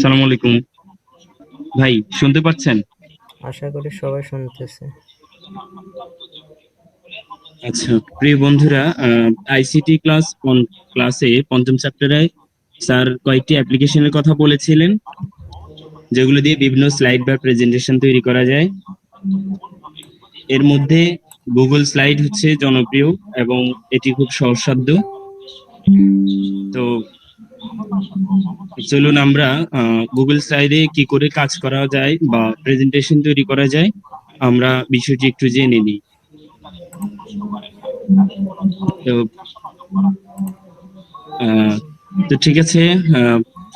সালাম আলাইকুম। ভাই শুনতে পাচ্ছেন? আশা করি সবাই শুনতেছে। আচ্ছা প্রিয় বন্ধুরা আইসিটি ক্লাস ক্লাসে পঞ্চম চ্যাপ্টারে স্যার কয়েকটি অ্যাপ্লিকেশনের কথা বলেছিলেন যেগুলো দিয়ে বিভিন্ন স্লাইড বা প্রেজেন্টেশন তৈরি করা যায়। এর মধ্যে গুগল স্লাইড হচ্ছে জনপ্রিয় এবং এটি খুব সহজসাধ্য। তো চলুন আমরা গুগল স্লাইডে কি করে কাজ করা যায় বা প্রেজেন্টেশন তৈরি করা যায় আমরা বিষয়টি একটু জেনে নিই। তো ঠিক আছে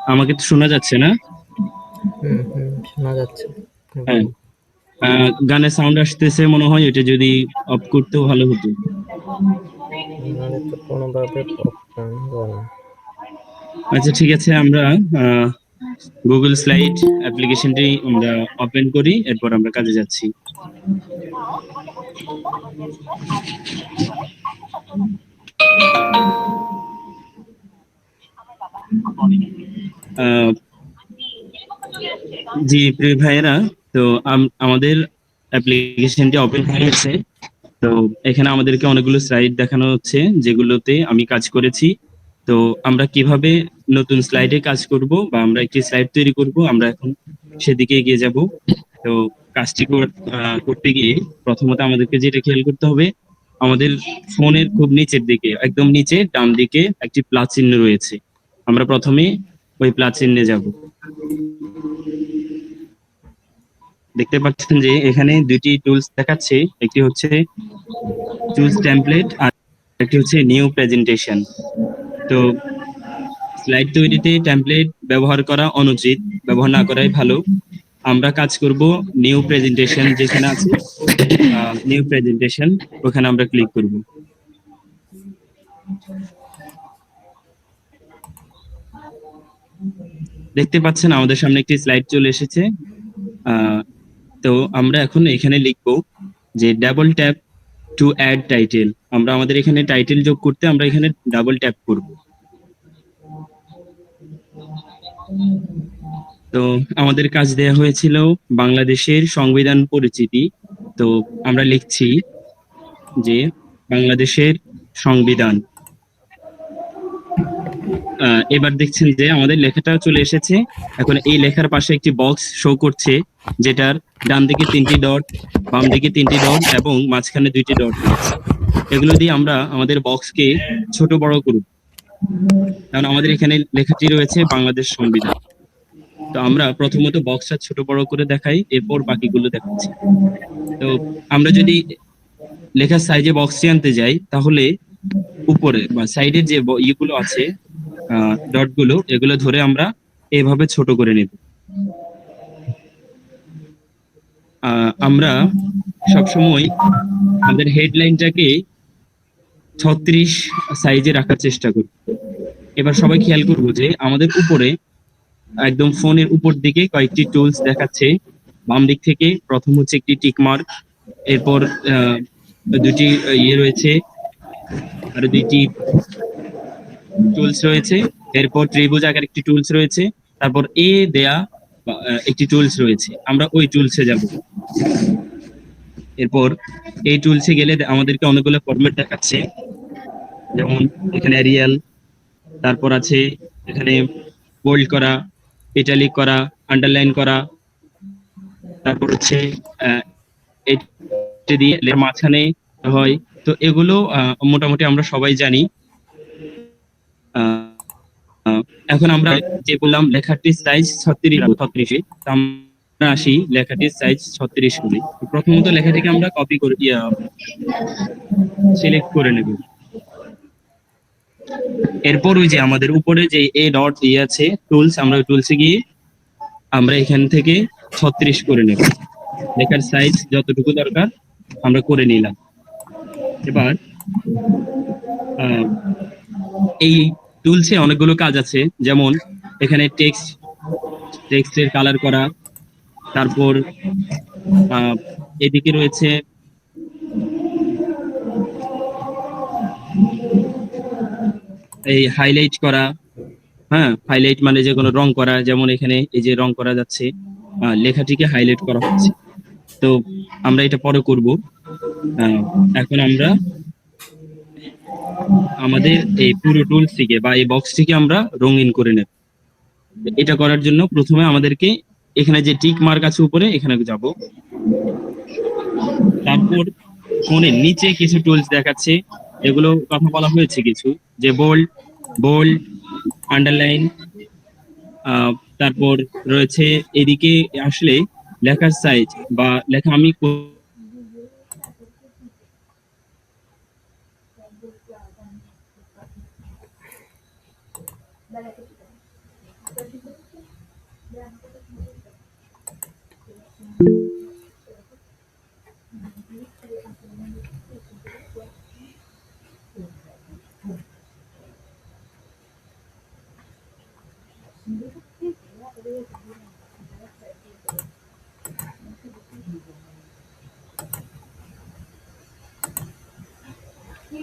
আমাকে তো শোনা যাচ্ছে না? শোনা যাচ্ছে। হ্যাঁ গানের সাউন্ড আসতেছে মনে হয় এটা যদি অফ করতেও ভালো হতো। কোনোভাবে আচ্ছা ঠিক আছে, আমরা গুগল স্লাইড অ্যাপ্লিকেশনটি আমরা ওপেন করি, এরপর আমরা কাজে যাচ্ছি। জি, প্রিয় ভাইয়েরা, তো আম- আমাদের অ্যাপ্লিকেশনটি ওপেন হয়ে গেছে। তো এখানে আমাদেরকে অনেকগুলো স্লাইড দেখানো হচ্ছে, যেগুলোতে আমি কাজ করেছি। তো আমরা কীভাবে নতুন স্লাইডে কাজ করব বা আমরা একটি স্লাইড তৈরি করব, আমরা এখন সেদিকে এগিয়ে যাব। তো কাজটি করতে গিয়ে প্রথমত আমাদেরকে যেটা খেয়াল করতে হবে, আমাদের ফোনের খুব নিচের দিকে, একদম নিচে, ডান দিকে একটি প্লাস চিহ্ন রয়েছে। আমরা প্রথমে ওই প্লাস চিহ্নে যাব। দেখতে পাচ্ছেন যে এখানে দুটি টুলস দেখাচ্ছে, একটি হচ্ছে টুলস টেমপ্লেট আর একটি হচ্ছে নিউ প্রেজেন্টেশন তো স্লাইড তৈরিতে টেমপ্লেট ব্যবহার করা অনুচিত, ব্যবহার না করাই ভালো। আমরা কাজ করব নিউ প্রেজেন্টেশন যেখানে আছে নিউ প্রেজেন্টেশন ওখানে আমরা ক্লিক করব। দেখতে পাচ্ছেন আমাদের সামনে একটি স্লাইড চলে এসেছে। তো আমরা এখন এখানে লিখব যে double tap to add title আমরা আমাদের এখানে টাইটেল যোগ করতে আমরা এখানে ডাবল ট্যাপ করব। তো আমাদের কাজ দেয়া হয়েছিল বাংলাদেশের সংবিধান পরিচিতি। তো আমরা লিখছি যে বাংলাদেশের সংবিধান। এবার দেখছেন যে আমাদের লেখাটা চলে এসেছে। এখন এই লেখার পাশে একটি বক্স শো করছে, যেটার ডান দিকে তিনটি ডট বাম দিকে তিনটি ডট এবং মাঝখানে দুইটি ডট এগুলো দিয়ে আমরা আমাদের বক্সকে ছোট বড় করব। কারণ আমাদের এখানে লেখাটি রয়েছে বাংলাদেশ সংবিধান। তো আমরা প্রথমত বক্সটা ছোট বড় করে দেখাই, এরপর বাকিগুলো দেখাচ্ছি। তো আমরা যদি লেখার সাইজে বক্সটি আনতে যাই, তাহলে উপরে বা সাইডের যে ইয়েগুলো আছে ডটগুলো, এগুলো ধরে আমরা এভাবে ছোট করে নেব। আমরা সবসময় আমাদের হেডলাইনটাকে ছত্রিশ সাইজে রাখার চেষ্টা করি। এবার সবাই খেয়াল করব যে আমাদের উপরে একদম ফোনের উপর দিকে কয়েকটি টুলস দেখাচ্ছে। বাম দিক থেকে প্রথম হচ্ছে একটি টিক মার্ক এরপর দুটি ইয়ে রয়েছে, আর দুইটি টুলস রয়েছে, এরপর ত্রিভুজ আকার একটি টুলস রয়েছে, তারপর এ দেয়া একটি টুলস রয়েছে। আমরা ওই টুলসে যাব। এরপর এই টুলসে গেলে আমাদেরকে অনেকগুলো ফরম্যাট দেখাচ্ছে। যেমন এখানে রিয়াল তারপর আছে এখানে বোল্ড করা ইটালিক করা আন্ডারলাইন করা। তারপর হচ্ছে দিয়ে মাঝখানে হয়, তো এগুলো মোটামুটি আমরা সবাই জানি। এখন আমরা যে বললাম লেখাটির সাইজ ছত্রিশ ছত্রিশে। আমরা আসি লেখাটির সাইজ ছত্রিশ করি প্রথমত লেখাটিকে আমরা কপি করে সিলেক্ট করে নেব। এরপর ওই যে আমাদের উপরে যে এ ডট ইয়ে আছে টুলস আমরা টুলসে গিয়ে আমরা এখান থেকে ছত্রিশ করে নেব। লেখার সাইজ যতটুকু দরকার, আমরা করে নিলাম। এবার এই টুলসে অনেকগুলো কাজ আছে। যেমন, এখানে টেক্সট টেক্সটের কালার করা, তারপর এদিকে রয়েছে এই হাইলাইট করা হ্যাঁ? হাইলাইট মানে যে কোনো রং করা, যেমন এখানে এই যে রং করা যাচ্ছে লেখাটিকে হাইলাইট করা হচ্ছে। তো আমরা এটা পরে করব। এখন আমরা আমাদের এই পুরো টুলসটিকে বা এই বক্সটিকে আমরা রঙিন করে নেব। এটা করার জন্য প্রথমে আমাদেরকে এখানে যে টিক মার্ক আছে উপরে, এখানে যাব। তারপর ফোনের নিচে কিছু টুলস দেখাচ্ছে। এগুলো কথা বলা হয়েছে কিছু, যে বোল্ড বোল্ড আন্ডারলাইন তারপর রয়েছে এদিকে আসলে লেখার সাইজ বা লেখা আমি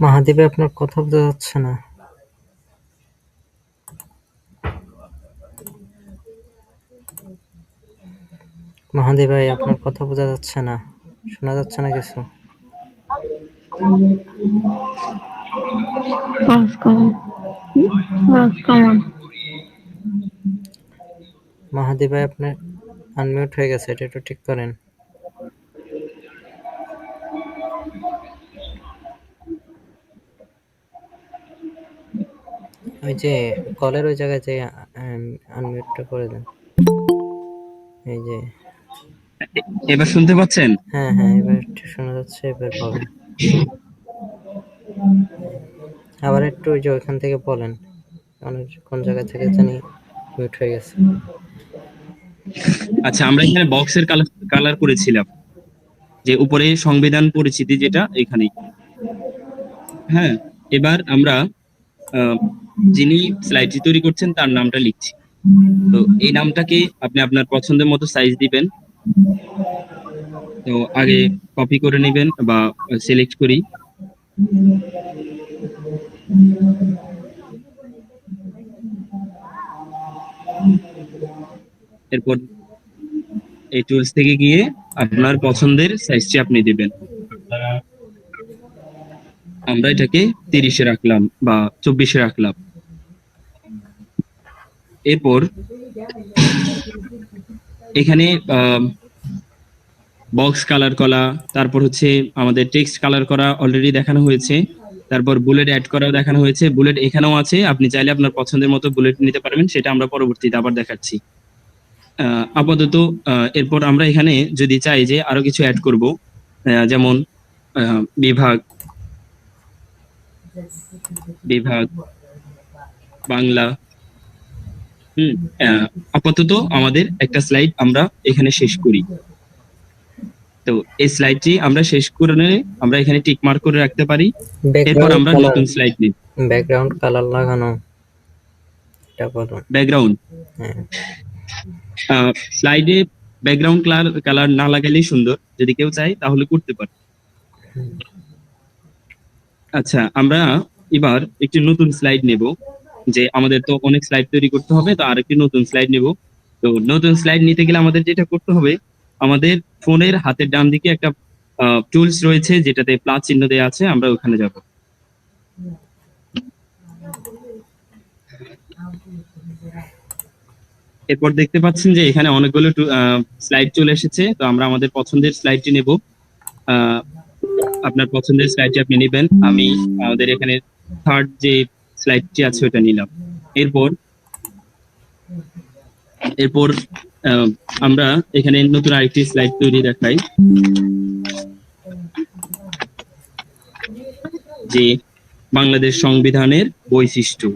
মাহাদীপে আপনার কথা বোঝা যাচ্ছে না মাহাদি ভাই আপনার কথা বোঝা যাচ্ছে না শোনা যাচ্ছে না কিছু Box common. Box common. মাহাদি ভাই আপনার আনমিউট হয়ে গেছে এটা একটু ঠিক করেন ওই যে কলের ওই জায়গায় যে আনমিউটটা করে দেন। এই যে। এবার শুনতে পাচ্ছেন? হ্যাঁ হ্যাঁ এবার একটু শোনা যাচ্ছে এবার বলেন। আবার একটু ওই যে ওইখান থেকে বলেন অনেক কোন জায়গা থেকে জানি মিউট হয়ে গেছে। আচ্ছা আমরা এখানে বক্সের কালার কালার করেছিলাম। যে উপরে সংবিধান পরিচিতি যেটা এখানে হ্যাঁ এবার আমরা যিনি স্লাইডটি তৈরি করছেন, তার নামটা লিখছি। তো এই নামটাকে আপনি আপনার পছন্দের মতো সাইজ দিবেন। তো আগে কপি করে নেবেন বা সিলেক্ট করি। এরপর এই টুলস থেকে গিয়ে আপনার পছন্দের সাইজটি আপনি দিবেন। আমরা এটাকে তিরিশে রাখলাম বা চব্বিশে রাখলাম। এরপর এখানে বক্স কালার করা, তারপর হচ্ছে আমাদের টেক্সট কালার করা অলরেডি দেখানো হয়েছে, তারপর বুলেট অ্যাড করাও দেখানো হয়েছে বুলেট এখানেও আছে, আপনি চাইলে আপনার পছন্দের মতো বুলেট নিতে পারবেন, সেটা আমরা পরবর্তীতে আবার দেখাচ্ছি। আপাতত এরপর আমরা এখানে যদি চাই যে আরও কিছু অ্যাড করব যেমন বিভাগ বিভাগ, বাংলা হুম আপাতত আমাদের একটা স্লাইড আমরা এখানে শেষ করি। তো এই স্লাইডটি আমরা শেষ করে আমরা এখানে টিক মার্ক করে রাখতে পারি। এরপর আমরা নতুন স্লাইড নিই। ব্যাকগ্রাউন্ড কালার লাগানো। ব্যাকগ্রাউন্ড স্লাইডে ব্যাকগ্রাউন্ড কালার কালার না লাগালেই সুন্দর। যদি কেউ চায় তাহলে করতে পারে। আচ্ছা আমরা এবার একটি নতুন স্লাইড নেব। যে আমাদের তো অনেক স্লাইড তৈরি করতে হবে, তো আরেকটি নতুন স্লাইড নেব। তো নতুন স্লাইড নিতে গেলে আমাদের যেটা করতে হবে, আমাদের ফোনের হাতের ডান দিকে একটা টুলস রয়েছে, যেটাতে প্লাস চিহ্ন দেওয়া আছে, আমরা ওখানে যাব। এরপর দেখতে পাচ্ছেন যে এখানে অনেকগুলো স্লাইড চলে এসেছে, তো আমরা আমাদের পছন্দের স্লাইডটি নেব। আপনার পছন্দের স্লাইডটি আপনি নেবেন। আমি আমাদের এখানে থার্ড যে স্লাইডটি আছে ওটা নিলাম। এরপর এরপর আমরা এখানে নতুন আরেকটি স্লাইড তৈরি দেখাই। যে বাংলাদেশ সংবিধানের বৈশিষ্ট্য।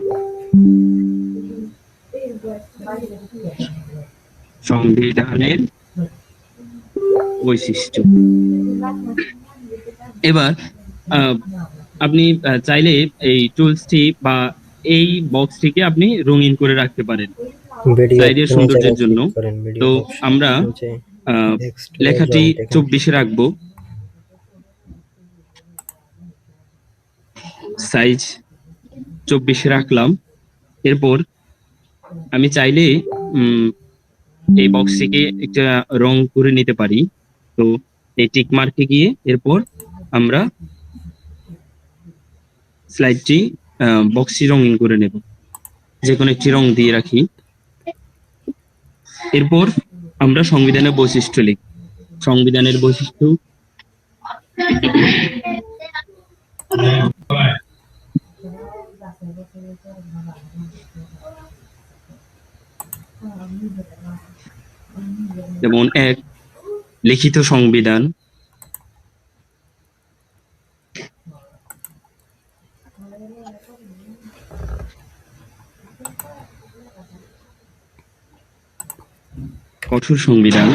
সংবিধানের বৈশিষ্ট্য। এবার আপনি চাইলে এই টুলসটি বা এই বক্সটিকে আপনি রঙিন করে রাখতে পারেন। ভিডিও সৌন্দর্যের জন্য। তো আমরা লেখাটি চব্বিশে রাখব। সাইজ চব্বিশে রাখলাম। এরপর আমি চাইলে উম, এই বক্সটিকে একটা রং করে নিতে পারি। তো এই টিক মার্কে গিয়ে এরপর আমরা স্লাইডটি বক্সটি রঙিন করে নেব। যে কোনো একটি রং দিয়ে রাখি। এরপর আমরা সংবিধানের বৈশিষ্ট্য লিখ। সংবিধানের বৈশিষ্ট্য যেমন এক, লিখিত সংবিধান। কঠোর সংবিধান।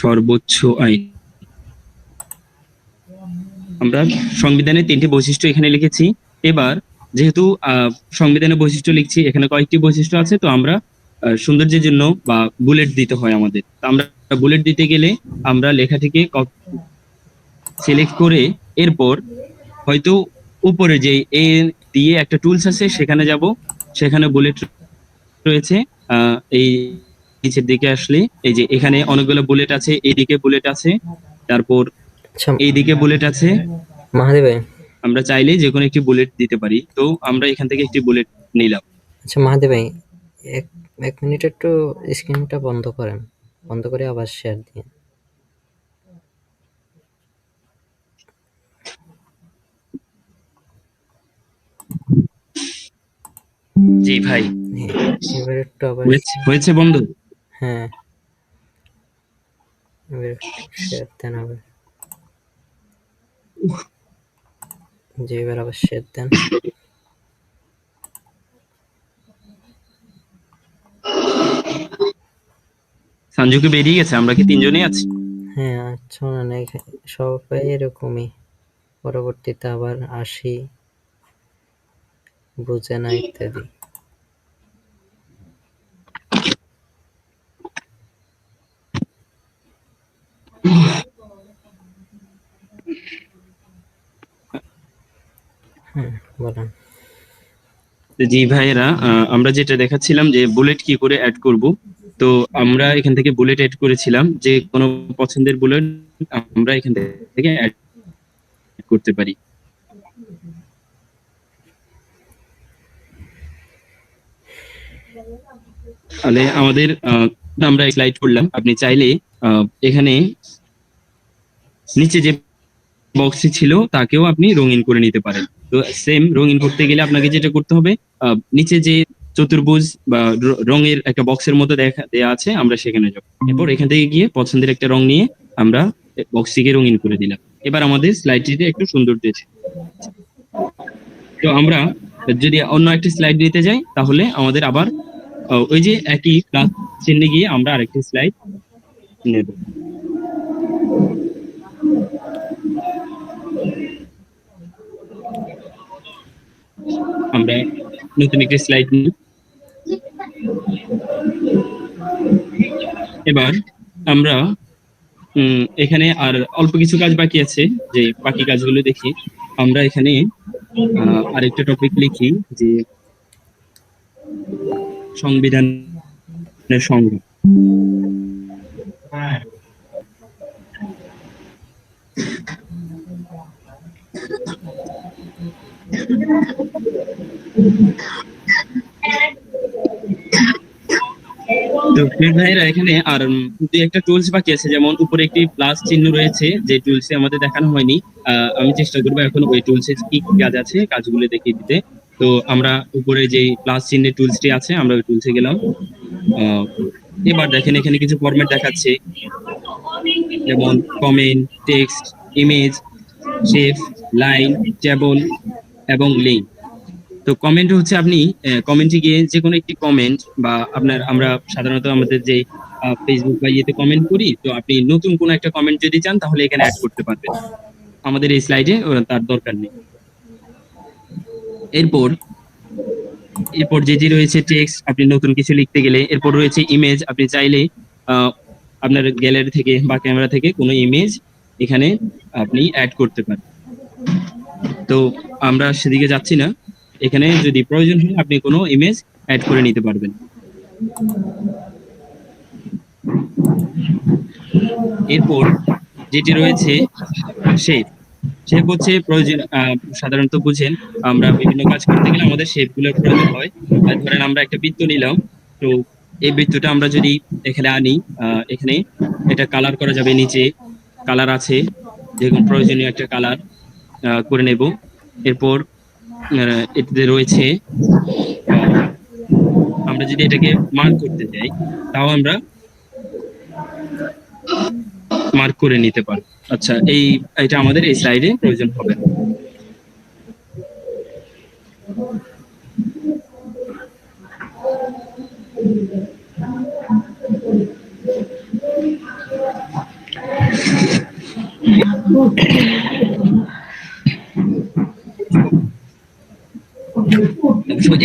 সর্বোচ্চ আইন। আমরা সংবিধানের তিনটি বৈশিষ্ট্য এখানে লিখেছি। এবার, যেহেতু সংবিধানের বৈশিষ্ট্য লিখছি, এখানে কয়েকটি বৈশিষ্ট্য আছে, তো আমরা সৌন্দর্যের জন্য বা বুলেট দিতে হয় আমাদের। আমরা বুলেট দিতে গেলে আমরা লেখাটিকে সিলেক্ট করে এরপর হয়তো উপরে যে এ দিয়ে একটা টুলস আছে সেখানে যাব। সেখানে বুলেট রয়েছে এই নিচের দিকে আসলে এই যে এখানে অনেকগুলো বুলেট আছে এইদিকে বুলেট আছে তারপর আচ্ছা এইদিকে বুলেট আছে। মাহাদি ভাই। আমরা চাইলে যে কোনো একটি বুলেট দিতে পারি। তো আমরা এখান থেকে একটি বুলেট নিলাম। আচ্ছা মাহাদি ভাই এক এক মিনিট একটু স্ক্রিনটা বন্ধ করেন। বন্ধ করে আবার শেয়ার দিন। জি ভাই। হ্যাঁ, এবার একটু আবার হয়েছে বন্ধু? হ্যাঁ। এবার শেয়ার দেন আবার। জি এবার আবার শেয়ার দেন। সঞ্জু কি বেরিয়ে গেছে আমরা কি তিনজনই আছি? হ্যাঁ আচ্ছা না না সবাই এরকমই। পরবর্তীতে আবার আসি। বুঝে না ইত্যাদি হ্যাঁ বলেন। জি ভাইয়েরা আমরা যেটা দেখাচ্ছিলাম যে বুলেট কি করে অ্যাড করব, তো আমরা এখান থেকে বুলেট অ্যাড করেছিলাম যে কোনো পছন্দের বুলেট আমরা এখান থেকে অ্যাড করতে পারি। তাহলে আমাদের আমরা স্লাইড করলাম। আপনি চাইলে এখানে নিচে যে বক্সটি ছিল, তাকেও আপনি রঙিন করে নিতে পারেন। তো সেম রঙিন করতে গেলে আপনাকে যেটা করতে হবে নিচে যে চতুর্ভুজ বা রঙের একটা বক্সের মতো দেখা, দেয়া আছে, আমরা সেখানে যাব। এরপর এখান থেকে গিয়ে পছন্দের একটা রং নিয়ে আমরা বক্সটিকে রঙিন করে দিলাম। এবার আমাদের স্লাইডটিতে একটু সুন্দর দিয়েছে তো আমরা যদি অন্য একটি স্লাইড দিতে যাই, তাহলে আমাদের আবার ওই যে একই প্লাস চিহ্নে গিয়ে আমরা আরেকটি স্লাইড নেব। আমরা নতুন একটি স্লাইড নিই। এবার আমরা এখানে আর অল্প কিছু কাজ বাকি আছে, যে বাকি কাজগুলো দেখি। আমরা এখানে আরেকটা টপিক লিখি, যে সংবিধানের সংজ্ঞা। এখানে আর দুই একটা টুলস বাকি আছে, যেমন উপরে একটি প্লাস চিহ্ন রয়েছে, যে টুলসে আমাদের দেখানো হয়নি। আমি চেষ্টা করব এখন ওই টুলসে কি কি কাজ আছে, কাজগুলো দেখিয়ে দিতে। তো আমরা উপরে যে প্লাস চিহ্নের টুলসটি আছে, আমরা ওই টুলসে গেলাম। এবার দেখেন, এখানে কিছু ফরম্যাট দেখাচ্ছে। যেমন comment text image shape line table এবং লিঙ্ক তো কমেন্ট হচ্ছে আপনি কমেন্টে গিয়ে যে কোনো একটি কমেন্ট বা আপনার, আমরা সাধারণত আমাদের যে ফেসবুক বা ইয়েতে কমেন্ট করি, তো আপনি নতুন কোনো একটা কমেন্ট যদি চান, তাহলে এখানে অ্যাড করতে পারবেন। আমাদের এই স্লাইডে তার দরকার নেই। এরপর এরপর যে যে রয়েছে টেক্সট আপনি নতুন কিছু লিখতে গেলে, এরপর রয়েছে ইমেজ আপনি চাইলে আপনার গ্যালারি থেকে বা ক্যামেরা থেকে কোনো ইমেজ এখানে আপনি অ্যাড করতে পারেন। তো আমরা সেদিকে যাচ্ছি না। এখানে যদি প্রয়োজন হয়, আপনি কোনো ইমেজ অ্যাড করে নিতে পারবেন। এরপর যেটি রয়েছে শেপ শেপ হচ্ছে প্রয়োজন সাধারণত বুঝেন, আমরা বিভিন্ন কাজ করতে গেলে আমাদের শেপগুলোর প্রয়োজন হয়। ধরেন আমরা একটা বৃত্ত নিলাম, তো এই বৃত্তটা আমরা যদি এখানে আনি এখানে এটা কালার করা যাবে নিচে। কালার আছে যেরকম প্রয়োজনীয় একটা কালার করে নেব এরপর এটাতে রয়েছে, আমরা যদি এটাকে মার্ক করতে চাই, তাও আমরা মার্ক করে নিতে পারব আচ্ছা এই, এটা আমাদের এই স্লাইডে প্রয়োজন হবে।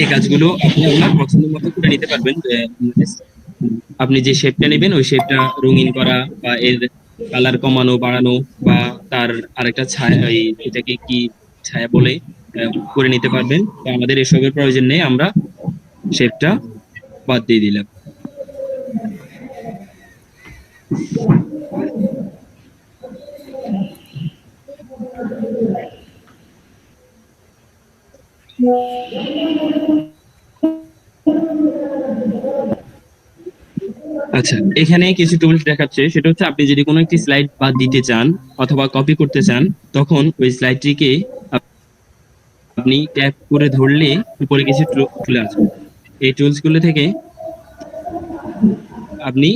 এই কাজগুলো আপনি আপনার পছন্দ মতো করে নিতে পারবেন আপনি যে শেপটা নেবেন, ওই শেপটা রঙিন করা বা এর কালার কমানো, বাড়ানো বা তার আরেকটা ছায়া এটাকে কি ছায়া বলে করে নিতে পারবেন। আমাদের এসবের প্রয়োজন নেই, আমরা শেপটা বাদ দিয়ে দিলাম। আচ্ছা এখানে কিছু টুলস দেখাচ্ছে। সেটা হচ্ছে আপনি যদি কোনো একটি স্লাইড বাদ দিতে চান অথবা কপি করতে চান, তখন ওই স্লাইডটিকে আপনি ট্যাপ করে ধরলে উপরে কিছু চলে আসবে। এই টুলসগুলো থেকে আপনি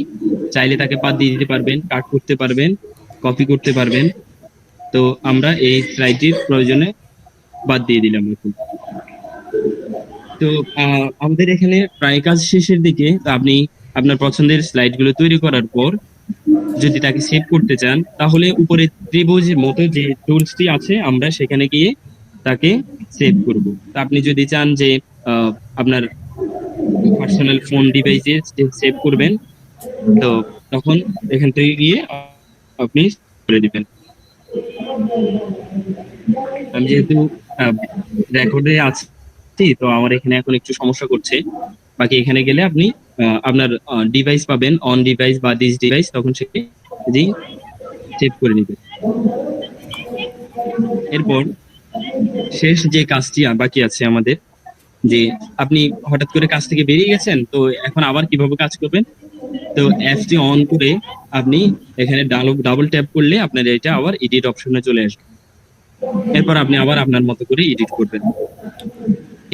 চাইলে তাকে বাদ দিয়ে দিতে পারবেন কাট করতে পারবেন কপি করতে পারবেন। তো আমরা এই স্লাইডটির প্রয়োজনে বাদ দিয়ে দিলাম এখন। তো আমাদের এখানে প্রায় কাজ শেষের দিকে আপনি আপনার পছন্দের স্লাইডগুলো তৈরি করার পর যদি তাকে সেভ করতে চান, তাহলে উপরে ত্রিভুজের মতো যে টুলসটি আছে, আমরা সেখানে গিয়ে তাকে সেভ করব। আপনি যদি চান যে আপনার পার্সোনাল ফোন ডিভাইসে সেভ করবেন, তো তখন এখান থেকে গিয়ে আপনি করে দিবেন। আমি যেহেতু রেকর্ডে আছি, তো আমার এখানে এখন একটু সমস্যা করছে। বাকি এখানে গেলে আপনি আপনার ডিভাইস পাবেন অন ডিভাইস বা দিস ডিভাইস তখন সেটি জি সেভ করে নেবেন। এরপর শেষ যে কাজটি বাকি আছে আমাদের, যে আপনি হঠাৎ করে কাজ থেকে বেরিয়ে গেছেন, তো এখন আবার কীভাবে কাজ করবেন? তো অ্যাপটি অন করে আপনি এখানে ডাবল ট্যাপ করলে আপনার এটা আবার এডিট অপশনে চলে আসবে। এরপর আপনি আবার আপনার মতো করে এডিট করবেন।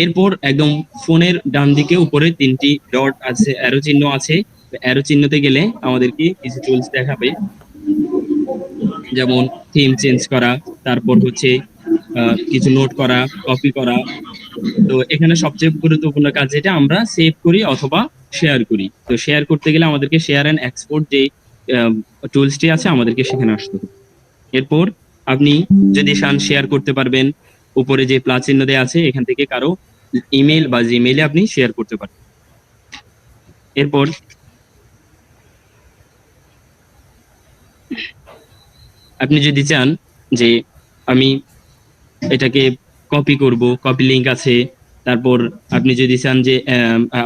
এরপর একদম ফোনের ডান দিকে উপরে তিনটি ডট আছে অ্যারো চিহ্ন আছে। অ্যারো চিহ্নতে গেলে আমাদেরকে কিছু টুলস দেখাবে। যেমন থিম চেঞ্জ করা, তারপর হচ্ছে কিছু নোট করা কপি করা। তো এখানে সবচেয়ে গুরুত্বপূর্ণ কাজ যেটা, আমরা সেভ করি অথবা শেয়ার করি। তো শেয়ার করতে গেলে আমাদেরকে শেয়ার অ্যান্ড এক্সপোর্ট যে টুলসটি আছে, আমাদেরকে সেখানে আসতে হবে। এরপর আপনি যদি চান শেয়ার করতে পারবেন, উপরে যে প্লাস চিহ্ন দেওয়া আছে, এখান থেকে কারও ইমেল বা জিমেইলে আপনি শেয়ার করতে পারেন এরপর আপনি যদি চান যে আমি এটাকে কপি করব কপি লিংক আছে, তারপর আপনি যদি চান যে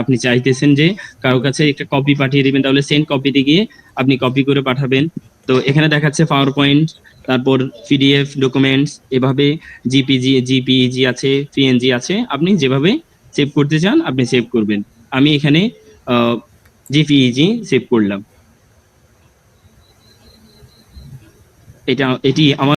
আপনি চাইতেছেন যে কারও কাছে একটা কপি পাঠিয়ে দিবেন, তাহলে সেন্ড কপিতে গিয়ে আপনি কপি করে পাঠাবেন। তো এখানে দেখাচ্ছে পাওয়ার পয়েন্ট তারপর পিডিএফ ডকুমেন্টস এভাবে জিপিজি জিপিজি আছে পিএনজি আছে, আপনি যেভাবে সেভ করতে চান, আপনি সেভ করবেন। আমি এখানে জিপিইজি সেভ করলাম। এটা, এটি আমার